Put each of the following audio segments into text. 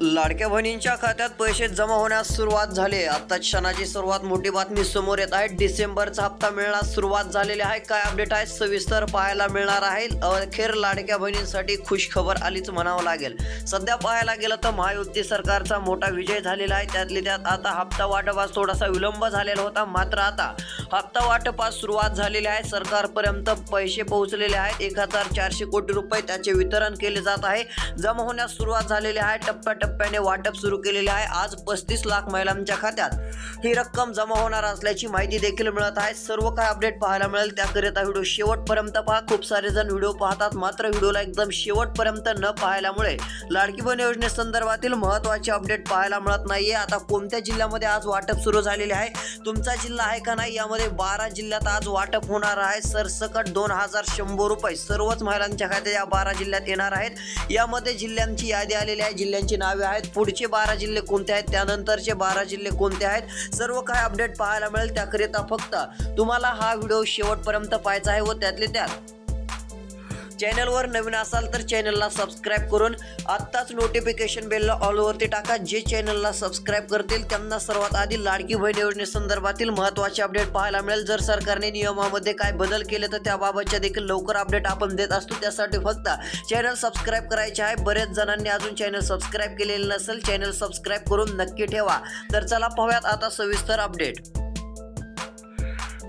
लाडक्या बहिणींच्या खात्यात पैसे जमा होण्यास सुरुवात झाली. आता क्षणाची सर्वात मोठी बातमी समोर येत आहे. डिसेंबरचा हप्ता मिळण्यास सुरुवात झालेली आहे. काय अपडेट आहे? सविस्तर पाहायला मिळणार आहे. अखेर लाडक्या बहिणींसाठी खुश खबर आलीच म्हणावं लागेल. सध्या पाहायला गेलं तर महायुती सरकारचा मोठा विजय झालेला आहे. त्यातली त्यात आता हप्ता वाटपास थोडासा विलंब झालेला होता. मात्र आता हप्ता वाटपास सुरुवात झालेली आहे. सरकारपर्यंत पैसे पोहोचलेले आहेत. एक हजार चारशे कोटी रुपये त्याचे वितरण केले जात आहे. जमा होण्यास सुरुवात झालेली आहे. टप्प्याने वाटप सुरू केलेले आहे. आज पस्तीस लाख महिलांच्या खात्यात ही रक्कम जमा होणार असल्याची माहिती देखील मिळत आहे. सर्व काय अपडेट पाहायला मिळेल. त्याकरिता व्हिडिओ शेवटपर्यंत पहा. खूप सारे जण व्हिडिओ पाहतात. मात्र व्हिडिओला एकदम शेवटपर्यंत न पाहिल्यामुळे लाडकी बहीण योजनेसंदर्भातील महत्त्वाचे अपडेट पाहायला मिळत नाहीये. आता कोणत्या जिल्ह्यामध्ये आज वाटप सुरू झालेले आहे? तुमचा जिल्हा आहे का नाही? यामध्ये बारा जिल्ह्यात आज वाटप होणार आहे. सरसकट दोन हजार शंभर रुपये सर्वच महिलांच्या खात्यात या बारा जिल्ह्यात येणार आहेत. यामध्ये जिल्ह्यांची यादी आलेली आहे. जिल्ह्यांची नावे आहेत. पुढचे बारा जिल्हे कोणते आहेत? त्यानंतरचे बारा जिल्हे कोणते आहेत? सर्व काय अपडेट पाहायला मिळेल. त्याकरिता फक्त तुम्हाला हा व्हिडिओ शेवटपर्यंत पाहायचा आहे व त्यातले त्यात चॅनलवर नवीन असाल तर चॅनलला सबस्क्राईब करून आत्ताच नोटिफिकेशन बेलला ऑलवरती टाका. जे चॅनलला सबस्क्राईब करतील त्यांना सर्वात आधी लाडकी बहीण योजनेसंदर्भातील महत्त्वाचे अपडेट पाहायला मिळेल. जर सरकारने नियमामध्ये काय बदल केले तर त्याबाबतच्या देखील लवकर अपडेट आपण देत असतो. त्यासाठी फक्त चॅनल सबस्क्राईब करायचे आहे. बरेच जणांनी अजून चॅनल सबस्क्राईब केलेले नसेल चॅनल सबस्क्राईब करून नक्की ठेवा. तर चला पाहूयात आता सविस्तर अपडेट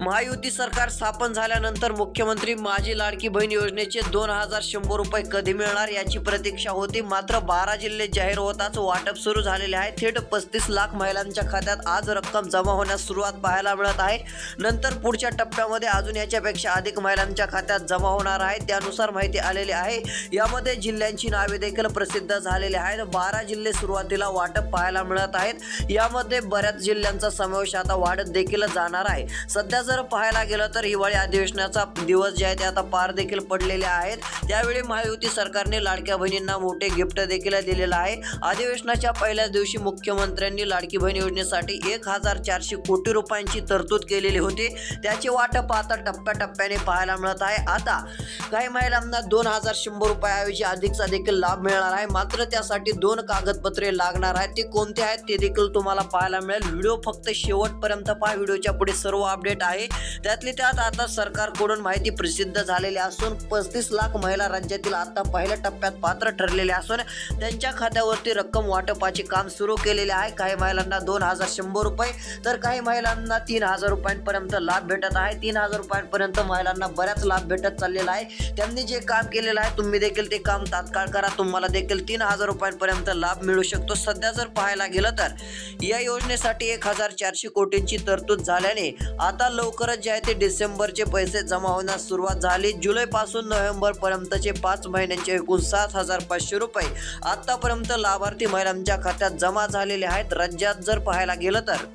महायुती सरकार स्थापन झाल्यानंतर मुख्यमंत्री माझी लाडकी बहीण योजनेचे दोन हजार शंभर रुपये कधी मिळणार याची प्रतीक्षा होती. मात्र बारा जिल्हे जाहीर होताच वाटप सुरू झालेले आहे. थेट पस्तीस लाख महिलांच्या खात्यात आज रक्कम जमा होण्यास सुरुवात पाहायला मिळत आहे. नंतर पुढच्या टप्प्यामध्ये अजून याच्यापेक्षा अधिक महिलांच्या खात्यात जमा होणार आहे. त्यानुसार माहिती आलेली आहे. यामध्ये जिल्ह्यांची नावे देखील प्रसिद्ध झालेली आहेत. बारा जिल्हे सुरुवातीला वाटप पाहायला मिळत आहेत. यामध्ये बऱ्याच जिल्ह्यांचा समावेश आता वाढत देखील जाणार आहे. सध्याच जर पाहायला गेलं तर हिवाळी अधिवेशनाचा दिवस जे आहे ते आता पार देखील पडलेले आहेत. त्यावेळी महायुती सरकारने लाडक्या बहिणींना मोठे गिफ्ट देखील दिलेलं आहे. अधिवेशनाच्या पहिल्याच दिवशी मुख्यमंत्र्यांनी लाडकी बहीण योजनेसाठी एक हजार चारशे कोटी रुपयांची तरतूद केलेली होती. त्याचे वाटप आता टप्प्याटप्प्याने पाहायला मिळत आहे. आता काही महिलांना दोन हजार शंभर रुपयाऐवजी अधिकचा देखील लाभ मिळणार आहे. मात्र त्यासाठी दोन कागदपत्रे लागणार आहेत. ते कोणते आहेत ते देखील तुम्हाला पाहायला मिळेल. व्हिडिओ फक्त शेवटपर्यंत पहा. व्हिडिओच्या पुढे सर्व अपडेट आहे. त्यातली त्यात आता सरकारकडून माहिती प्रसिद्ध झालेली असून पस्तीस लाख महिला राज्यातील आता पहिल्या टप्प्यात पात्र ठरलेले असून त्यांच्या खात्यावरती रक्कम वाटपाचे काम सुरू केलेले आहे. काही महिलांना दोन हजार शंभर रुपये तर काही महिलांना तीन हजार रुपयांपर्यंत लाभ भेटत आहे. तीन हजार रुपयांपर्यंत महिलांना बऱ्याच लाभ भेटत चाललेला आहे. त्यांनी जे काम केलेलं आहे तुम्ही देखील ते काम तात्काळ करा. तुम्हाला देखील तीन हजार रुपयांपर्यंत लाभ मिळू शकतो. सध्या जर पाहायला गेलं तर या योजनेसाठी एक हजार चारशे कोटींची तरतूद झाल्याने आता लवकरच जे आहे ते डिसेंबरचे पैसे जमा होण्यास सुरुवात झाली. जुलैपासून नोव्हेंबर पर्यंतचे पाच महिन्यांचे एकूण सात हजार पाचशे रुपये आतापर्यंत लाभार्थी महिलांच्या खात्यात जमा झालेले आहेत. राज्यात जर पाहायला गेलं तर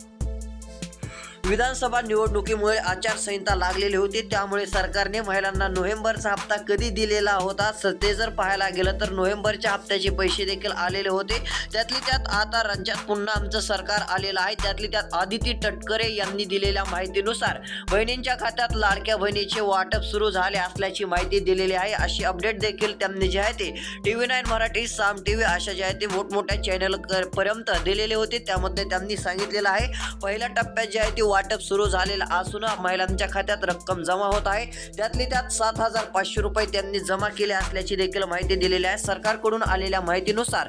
विधानसभा निवडणुकीमुळे आचारसंहिता लागलेली होती त्यामुळे सरकारने महिलांना नोव्हेंबरचा हप्ता कधी दिलेला होता स- ते जर पाहायला गेलं तर नोव्हेंबरच्या हप्त्याचे पैसे देखील आलेले होते. त्यातली त्यात आता राज्यात पुन्हा आमचं सरकार आलेलं आहे. त्यातली त्यात आदिती तटकरे यांनी दिलेल्या माहितीनुसार बहिणींच्या खात्यात लाडक्या बहिणीचे वाटप सुरू झाले असल्याची माहिती दिलेली आहे. अशी अपडेट देखील त्यांनी जे आहे ते T V nine Marathi Saam T V अशा जे आहे ते मोठमोठ्या चॅनल पर्यंत दिलेले होते. त्यामध्ये त्यांनी सांगितलेलं आहे पहिल्या टप्प्यात जे आहे ते वाटप सुरू झालेलं असून महिलांच्या खात्यात रक्कम जमा होत आहे. त्यातली त्यात सात हजार पाचशे रुपये त्यांनी जमा केले असल्याची देखील माहिती दिलेली आहे. सरकारकडून आलेल्या माहितीनुसार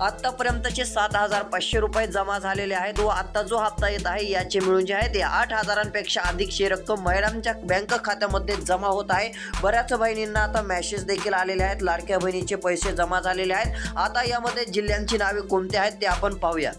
आतापर्यंतचे सात हजार पाचशे रुपये जमा झालेले आहेत व आता जो हप्ता येत आहे याचे मिळून जे आहे ते आठ हजारांपेक्षा अधिकची रक्कम महिलांच्या बँक खात्यामध्ये जमा होत आहे. बऱ्याच बहिणींना आता मेसेज देखील आलेले आहेत. लाडक्या बहिणीचे पैसे जमा झालेले आहेत. आता यामध्ये जिल्ह्यांची नावे कोणती आहेत ते आपण पाहूया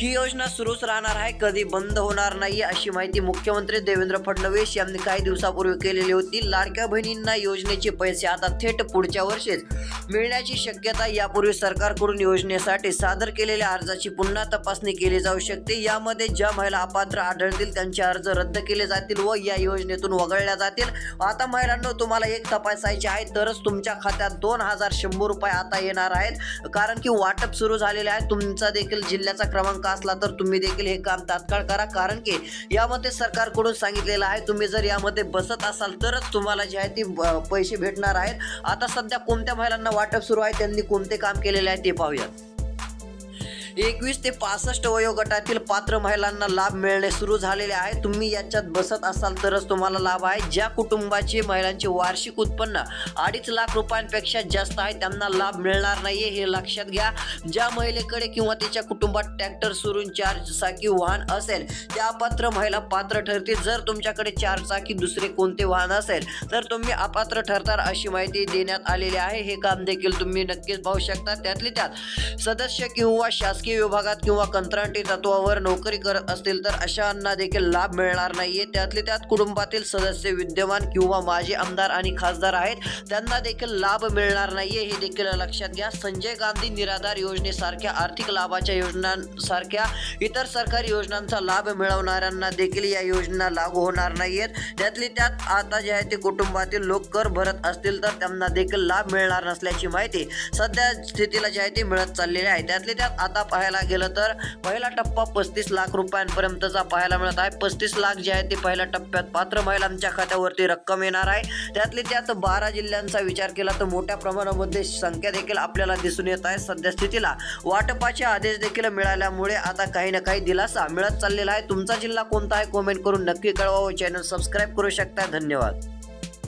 ही योजना सुरूच राहणार आहे कधी बंद होणार नाही अशी माहिती मुख्यमंत्री देवेंद्र फडणवीस यांनी काही दिवसापूर्वी केलेली होती. लाडक्या बहिणींना योजनेचे पैसे आता थेट पुढच्या वर्षीच मिळण्याची शक्यता यापूर्वी सरकारकडून योजनेसाठी सादर केलेल्या अर्जाची पुन्हा तपासणी केली जाऊ शकते. यामध्ये ज्या महिला अपात्र आढळतील त्यांचे अर्ज रद्द केले जातील व या योजनेतून वगळल्या जातील. आता महिलांना तुम्हाला एक तपासायचे आहे तरच तुमच्या खात्यात दोन हजार शंभर रुपये आता येणार आहेत. कारण की वाटप सुरू झालेले आहे. तुमचा देखील जिल्ह्याचा क्रमांक असला तर तुम्ही देखील हे काम तात्काळ करा. कारण की यामध्ये सरकारकडून सांगितलेलं आहे तुम्ही जर यामध्ये बसत असाल तरच तुम्हाला जे आहे ती पैसे भेटणार आहेत. आता सध्या कोणत्या महिलांना वाटप सुरू आहे त्यांनी कोणते काम केलेले आहे ते पाहूयात. एकवीस ते पासष्ट वयोगटातील पात्र महिलांना लाभ मिळणे सुरू झालेले आहे. तुम्ही याच्यात बसत असाल तरच तुम्हाला लाभ आहे. ज्या कुटुंबाचे महिलांचे वार्षिक उत्पन्न अडीच लाख रुपयांपेक्षा जास्त आहे त्यांना लाभ मिळणार नाही हे लक्षात घ्या. ज्या महिलेकडे किंवा तिच्या कुटुंबात ट्रॅक्टर सुरून चार चाकी वाहन असेल त्या अपात्र महिला पात्र ठरतील. जर तुमच्याकडे चार चाकी दुसरे कोणते वाहन असेल तर तुम्ही अपात्र ठरतात अशी माहिती देण्यात आलेली आहे. हे काम देखील तुम्ही नक्कीच पाहू शकता. त्यातले त्यात सदस्य किंवा शासकीय विभागात किंवा कंत्राटी तत्वावर नोकरी करत असतील तर अशांना देखील लाभ मिळणार नाहीये. त्यातले त्यात कुटुंबातील सदस्य विद्यमान किंवा माजी आमदार आणि खासदार आहेत. त्यांना देखील लाभ मिळणार नाहीये हे देखील लक्षात घ्या. संजय गांधी निराधार योजनेसारख्या आर्थिक लाभाच्या योजनांसारख्या इतर सरकारी योजनांचा लाभ मिळवणाऱ्यांना देखील या योजना लागू होणार नाहीयेत. त्यातली त्यात आता जे आहे ते कुटुंबातील लोक कर भरत असतील तर त्यांना देखील लाभ मिळणार नसल्याची माहिती सध्या स्थितीला जे आहे ते मिळत चाललेली आहे. त्यातले त्यात आता पाहायला गेलं तर पहिला टप्पा पस्तीस लाख रुपयांपर्यंतचा पाहायला मिळत आहे. पस्तीस लाख जे आहे ते पहिल्या टप्प्यात पात्र महिलांच्या खात्यावरती रक्कम येणार आहे. त्यातली त्यात बारा जिल्ह्यांचा विचार केला तर मोठ्या प्रमाणामध्ये संख्या देखील आपल्याला दिसून येत आहे सध्या स्थितीला. वाटपाचे आदेश देखील मिळाल्यामुळे आता काही ना काही दिलासा मिळत चाललेला आहे. तुमचा जिल्हा कोणता आहे? कमेंट करून नक्की कळवा चॅनल सबस्क्राईब करू शकता. धन्यवाद.